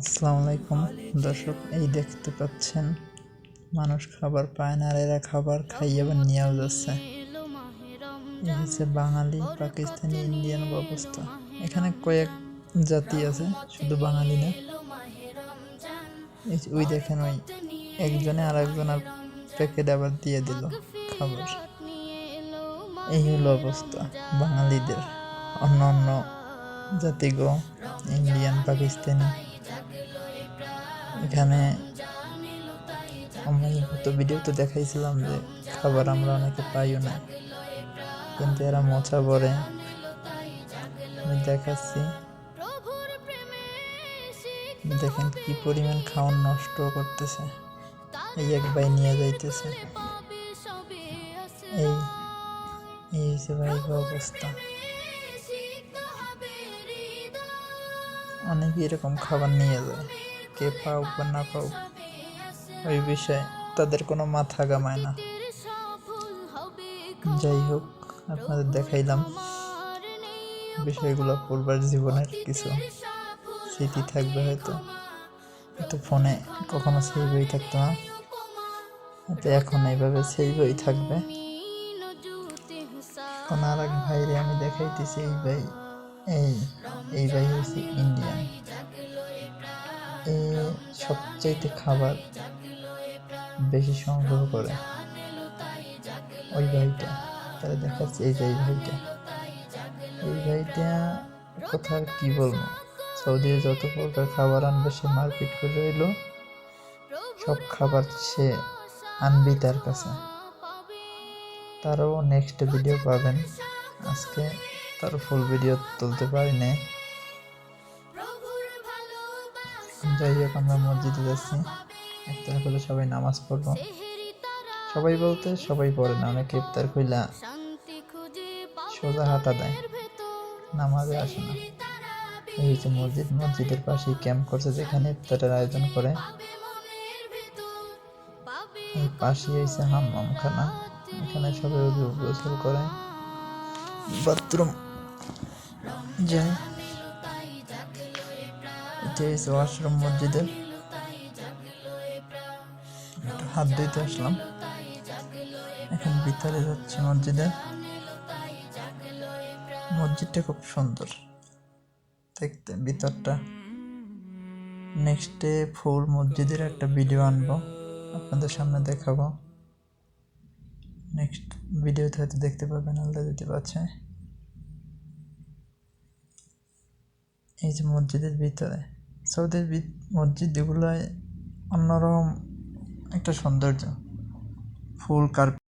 আসসালামু আলাইকুম। দর্শক, এই দেখতে পাচ্ছেন, মানুষ খাবার পায় না আর এরা খাবার খাইয়ে আবার নিয়েও যাচ্ছে। এই হচ্ছে বাঙালি, পাকিস্তানি, ইন্ডিয়ান অবস্থা। এখানে কয়েক জাতি আছে, শুধু বাঙালি না। ওই দেখেন ওই একজনে আর একজনের প্যাকেট আবার দিয়ে দিল খাবার। এই হলো অবস্থা বাঙালিদের। অন্য অন্য জাতিগো ইন্ডিয়ান, পাকিস্তানি। এখানে আমি গত ভিডিওতে দেখাইছিলাম যে খাবার আমরা অনেকে পাইও না, কিন্তু এরা মোচা পড়ে আমি দেখাচ্ছি। দেখেন কি পরিমাণ খাওয়ান নষ্ট করতেছে। এই এক ভাই নিয়ে যাইতেছে। এই এই হচ্ছে ভাই অবস্থা। অনেকে এরকম খাবার নিয়ে যায়। কে পাও বা না পাও ওই বিষয়ে তাদের কোনো মাথা গামায় না। যাই হোক, আপনাদের দেখাইলাম বিষয়গুলো পূর্বার জীবনের কিছু। স্মৃতি থাকবে হয়তো। হয়তো ফোনে কখনো সেই বই থাকতো না। হয়তো এখন এইভাবে সেই বই থাকবে। এখন আর এক ভাইরে আমি দেখাইতেছি, এই ভাই, এই এই ভাই হচ্ছে ইন্ডিয়ান সবচাইতে খাবার বেশি সংগ্রহ করে। ওই ভাইটা তারা দেখাচ্ছে এই যে এই ভাইটা। এই ভাইটা কথা আর কি বলব? সৌদি যত প্রকার খাবার আনবে, সে মারপিট করে রইল। সব খাবার সে আনবি তার কাছে। তারও নেক্সট ভিডিও পাবেন। আজকে তার ফুল ভিডিও তুলতে পারি নাই যাই হোক, আমরা মসজিদে যাচ্ছি। ইফতার করলে সবাই নামাজ পড়ব। সবাই বলতে সবাই পড়ে না, অনেকে ইফতার কইলা সোজা হাঁটা দেয়। নামাজে আসে না। এই হচ্ছে মসজিদ। মসজিদের পাশেই ক্যাম্প করছে যেখানে ইফতারের আয়োজন করে। এই পাশেই হয়েছে হাম্মামখানা। এখানে সবাই গোসল করে। বাথরুম। যায় এটা ওয়াশরুম মসজিদের একটু হাত ধুইতে আসলাম। এখন ভিতরে যাচ্ছি মসজিদের মসজিদটা খুব সুন্দর। দেখতে ভিতরটা। নেক্সটে ফুল মসজিদের একটা ভিডিও আনব। আপনাদের সামনে দেখাবো। নেক্সট ভিডিওতে হয়তো দেখতে পাবেন, আল্লাহ দিতে পারছে এই যে মসজিদের ভিতরে। সৌদির মসজিদ এগুলোয় অন্যরকম একটা সৌন্দর্য। ফুল কার্পেট